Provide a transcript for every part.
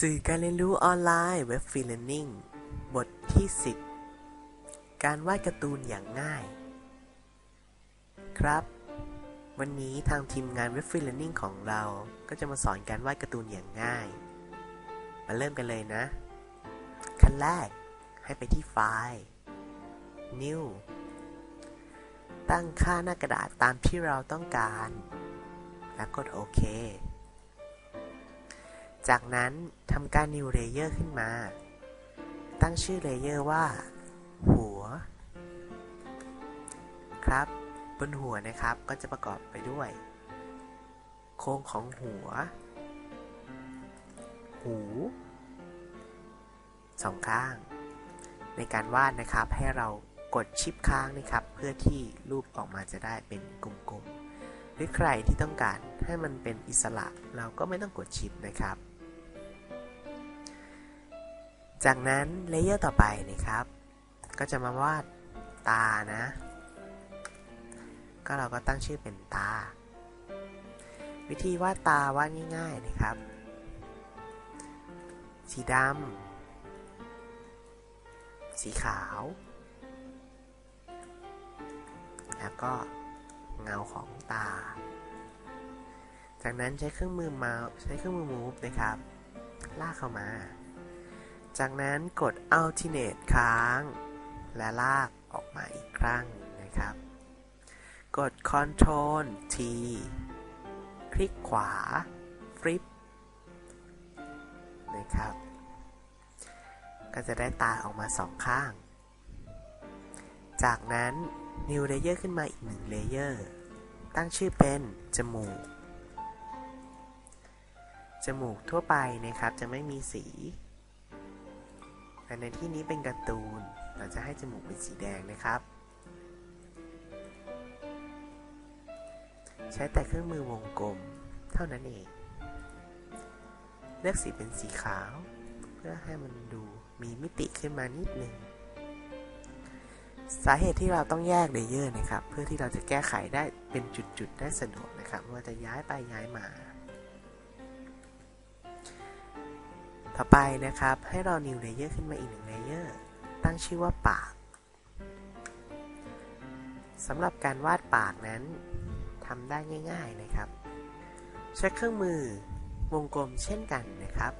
สื่อการเรียนรู้ออนไลน์เว็บฟรีแลนนิ่งบทที่ 10 การวาดการ์ตูนอย่างง่าย ครับ วันนี้ทางทีมงานเว็บฟรีแลนนิ่งของเราก็จะมาสอนการวาดการ์ตูนอย่างง่าย มาเริ่มกันเลยนะ ขั้นแรกให้ไปที่ไฟล์ New ตั้งค่าหน้ากระดาษตามที่เราต้องการ แล้วกดโอเค จากนั้นทำการ new layer ขึ้นมา ตั้งชื่อเลเยอร์ว่า หัว ครับ บนหัวนะครับก็จะประกอบไปด้วย โครงของหัว หูสองข้าง ในการวาดนะครับให้เรากดชิปค้างนะครับ เพื่อที่รูปออกมาจะได้เป็นกลมๆหรือใครที่ต้องการให้มันเป็นอิสระ เราก็ไม่ต้องกดชิปนะครับ จากนั้นเลเยอร์ต่อไปนะครับ ก็จะมาวาดตานะ ก็เราก็ตั้งชื่อเป็นตา วิธีวาดตาวาดง่าย ๆนะครับ สีดำสีขาว แล้วก็เงาของตา จากนั้นใช้เครื่องมือมาใช้เครื่องมือ move นะครับ ลากเข้ามา จากนั้นกด alternate ค้าง และลากออกมาอีกครั้งนะครับ กด Ctrl T คลิกขวา Flip นะครับ ก็จะได้ตาออกมาสองข้าง จากนั้น New Layer ขึ้นมาอีกหนึ่ง Layer ตั้งชื่อเป็น จมูก จมูกทั่วไปนะครับจะไม่มีสี แต่ในที่นี้เป็นการ์ตูน เราจะให้จมูกเป็นสีแดงนะครับ ใช้แต่เครื่องมือวงกลมเท่านั้นเอง เลือกสีเป็นสีขาว เพื่อให้มันดูมีมิติขึ้นมานิดหนึ่งสาเหตุที่เราต้องแยกเลเยอร์นะครับ เพื่อที่เราจะแก้ไขได้เป็นจุดๆ ได้สะดวกนะครับว่าจะย้ายไปย้ายมา ต่อไปนะครับ ให้เรา new layer ขึ้นมาอีกหนึ่ง layer ตั้งชื่อว่าปากสำหรับการวาดปากนั้นทำได้ง่าย ๆนะครับ ใช้เครื่องมือวงกลมเช่นกันนะครับ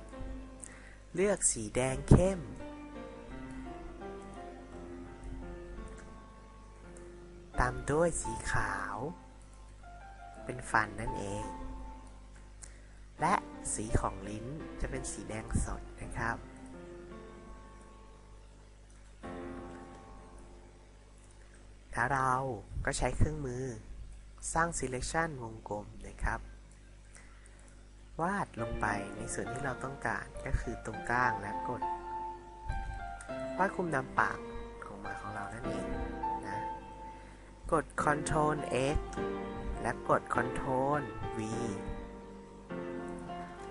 เลือกสีแดงเข้ม ตามด้วยสีขาว เป็นฟันนั่นเอง และ สีของลิ้นจะเป็นสีแดงสดนะครับ ถ้าเราก็ใช้เครื่องมือสร้าง selection วงกลมนะครับ วาดลงไปในส่วนที่เราต้องการก็คือตรงกลางและกด วาดคุมดำปากของมาของเรานั่นเองนะกด Ctrl X และกด Ctrl V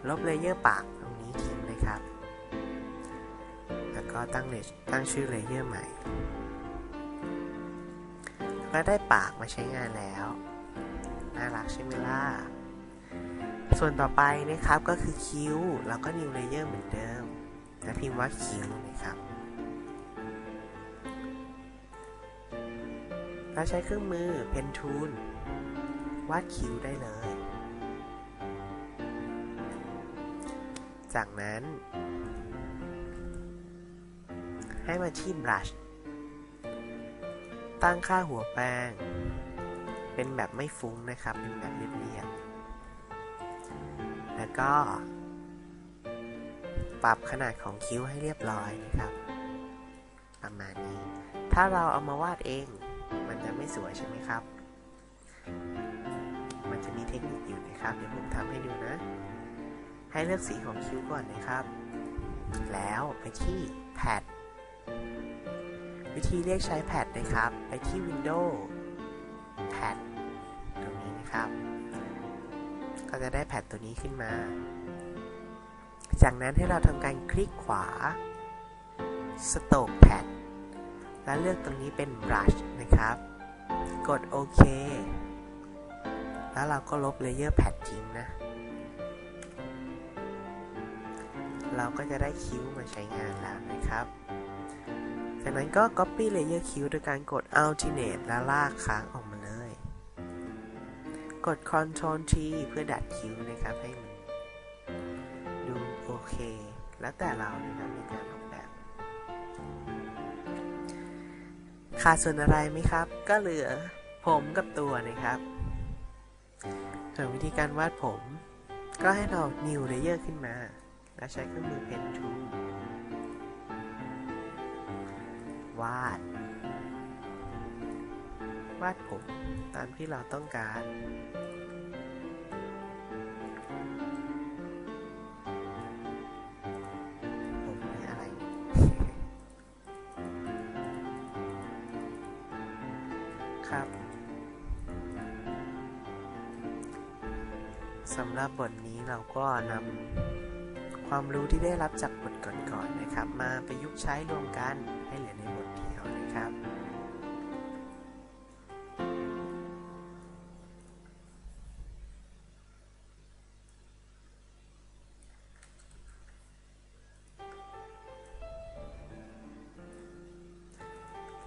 ลบเลเยอร์ปากตรงนี้ทิ้งนะครับ แล้วก็ตั้งเลตั้งชื่อเลเยอร์ใหม่ ก็ได้ปากมาใช้งานแล้ว น่ารักใช่ไหมล่ะ ส่วนต่อไปนะครับก็คือคิ้ว แล้วก็ new layer เหมือนเดิม และพิมพ์ว่าคิ้วนะครับเราใช้เครื่องมือ Pen Tool วาดคิ้วได้เลย จากนั้น ให้มาที่ brush ตั้งค่าหัวแป้ง เป็นแบบไม่ฟุ้งนะครับ เป็นแบบเรียบๆแล้วก็ ปรับขนาดของคิ้วให้เรียบร้อยนะครับ ประมาณนี้ ถ้าเราเอามาวาดเอง มันจะไม่สวยใช่ไหมครับ มันจะมีเทคนิคอยู่นะครับ เดี๋ยวผมทำให้ดูนะ ให้เลือกสีของคิ้วก่อนนะครับ แล้วไปที่แพดวิธีเรียกใช้แพดนะครับ ไปที่ Windows แพดตรงนี้นะครับ ก็จะได้แพดตัวนี้ขึ้นมา จากนั้นให้เราทำการคลิกขวา Stroke Pad และเลือกตรงนี้เป็น Brush นะครับ กดโอเค แล้วเราก็ลบเลเยอร์แพดทิ้งนะ เราก็จะได้คิ้วมาใช้งานแล้วนะครับ จากนั้นก็ copy layer คิ้วโดยการกด alternate และลากค้างออกมาเลย กด Ctrl T เพื่อดัดคิ้วนะครับให้มันดูโอเค แล้วแต่เรานะครับในการออกแบบขาดส่วนอะไรไหมครับ ก็เหลือผมกับตัวนะครับส่วนวิธีการวาดผม ก็ให้เรา new layer ขึ้นมา แล้วใช้เครื่องมือ pen tool วาด วาดผมตามที่เราต้องการ ผมเป็นอะไร ครับ สำหรับบทนี้เราก็นำ ความรู้ที่ได้รับจากบทก่อนๆนะครับ มาประยุกต์ใช้รวมกันให้เหลือในบทเดียวนะครับ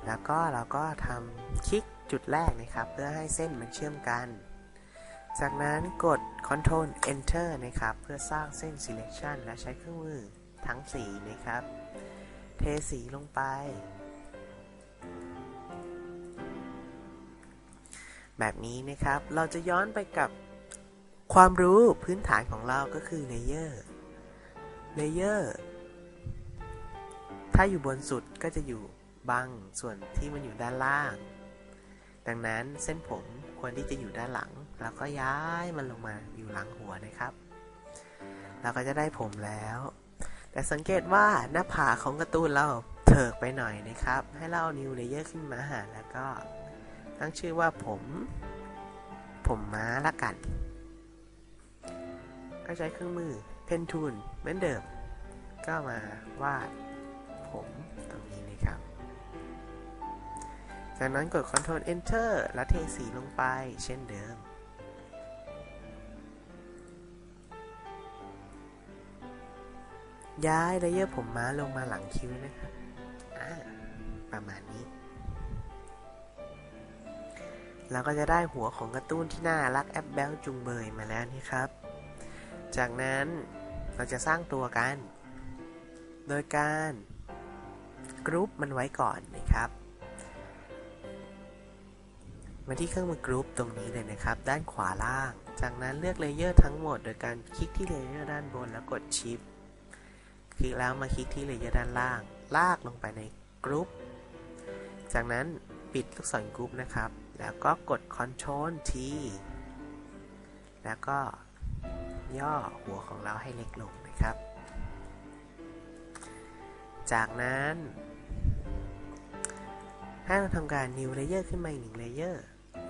แล้วก็เราก็ทำคลิกจุดแรกนะครับ เพื่อให้เส้นมันเชื่อมกัน จากนั้นกด Ctrl Enter นะครับ เพื่อสร้างเส้น Selection และใช้เครื่องมือทั้งสีนะครับ เทสีลงไป แบบนี้นะครับ เราจะย้อนไปกับความรู้พื้นฐานของเราก็คือ Layer Layer ถ้าอยู่บนสุดก็จะอยู่บังส่วนที่มันอยู่ด้านล่าง ดังนั้นเส้นผมควรที่จะอยู่ด้านหลัง แล้วก็ย้ายมันลงมาอยู่หลังหัวนะครับ เราก็จะได้ผมแล้ว แต่สังเกตว่าหน้าผากของกร์ตูนเราเถิกไปหน่อยนะครับ ให้เรา new layer ขึ้นมาหาแล้วก็ตั้งชื่อว่าผม ผมม้าละกัน ก็ใช้เครื่องมือ pen tool เหมือนเดิม ก็มาวาดผมตรงนี้นะครับ จากนั้นกด Ctrl Enter แล้วเทสีลงไปเช่นเดิม ย้ายเลเยอร์ผมม้าลงมาหลังคิ้วนะครับประมาณนี้ เราก็จะได้หัวของการ์ตูนที่น่ารักแอปเบลจุงเบยมาแล้วนี่ครับ จากนั้นเราจะสร้างตัวกัน โดยการกรุ๊ปมันไว้ก่อนนะครับ มาที่เครื่องมือกรุ๊ปตรงนี้เลยนะครับ ด้านขวาล่าง จากนั้นเลือกเลเยอร์ทั้งหมด โดยการคลิกที่เลเยอร์ด้านบนแล้วกดชิป ลิกแล้วมาคลิกที่เลเยอร์ด้านล่าง ลากลงไปในกรุ๊ป จากนั้นปิดลูกศรกรุ๊ปนะครับ แล้วก็กด Ctrl T แล้วก็ย่อหัวของเราให้เล็กลงนะครับ จากนั้นให้เราทำการ new layer ขึ้นมาอีกหนึ่ง layer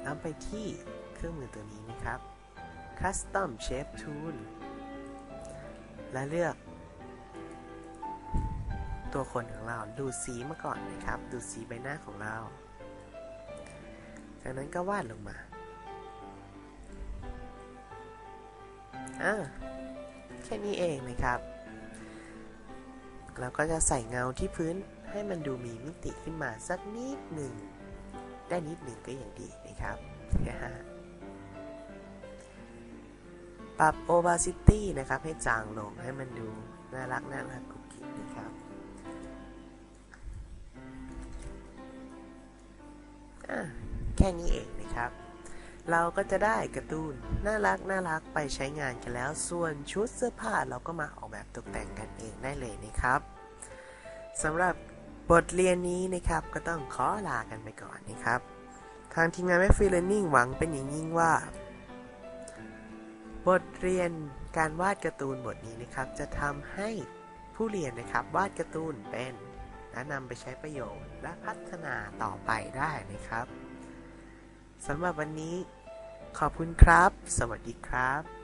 แล้วไปที่เครื่องมือตัวนี้นะครับ custom shape tool และเลือก ตัวคนของเราดูสีมาก่อนนะครับ ดูสีใบหน้าของเรา จากนั้นก็วาดลงมาอ่าแค่นี้เองนะครับ เราก็จะใส่เงาที่พื้นให้มันดูมีมิติขึ้นมาสักนิดหนึ่ง ได้นิดหนึ่งก็อยังดีนะครับนะฮะปรับ opacity นะครับ ให้จางลงให้มันดูน่ารักน่ารัก แค่นี้เองนะครับ เราก็จะได้การ์ตูนน่ารักน่ารักไปใช้งานกันแล้ว ส่วนชุดเสื้อผ้าเราก็มาออกแบบตกแต่งกันเองได้เลยนะครับสำหรับบทเรียนนี้นะครับก็ต้องขอลากันไปก่อนนะครับ ทางทีมงานแมฟฟี่เลนนิ่งหวังเป็นอย่างยิ่งว่า บทเรียนการวาดการ์ตูนบทนี้นะครับ จะทำให้ผู้เรียนนะครับวาดการ์ตูนเป็น และนำไปใช้ประโยชน์และพัฒนาต่อไปได้นะครับสำหรับวันนี้ขอบคุณครับ สวัสดีครับ